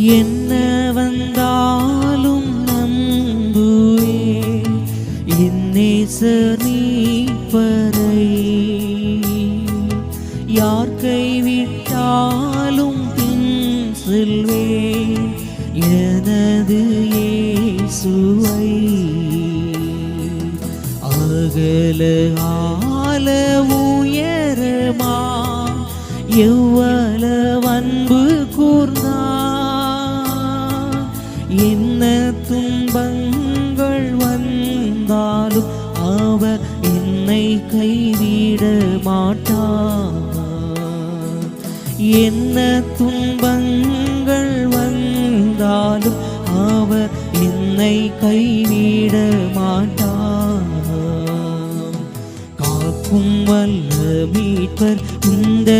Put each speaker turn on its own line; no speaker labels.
என்ன வந்தாலும் நம்புவே. என்னேசர் நீப்பரை யார் கைவிட்டாலும் பின் செல்வேன் எனது இயேசுவை. அகல ஆல உயரமா. எவ்வள அன்பு என்ன துன்பங்கள் வந்தாலும் அவர் என்னை கைவிட மாட்டார். என்ன துன்பங்கள் வந்தாலும் அவர் என்னை கைவிட மாட்டார். காக்கும் வல்ல மீட்பர் இந்த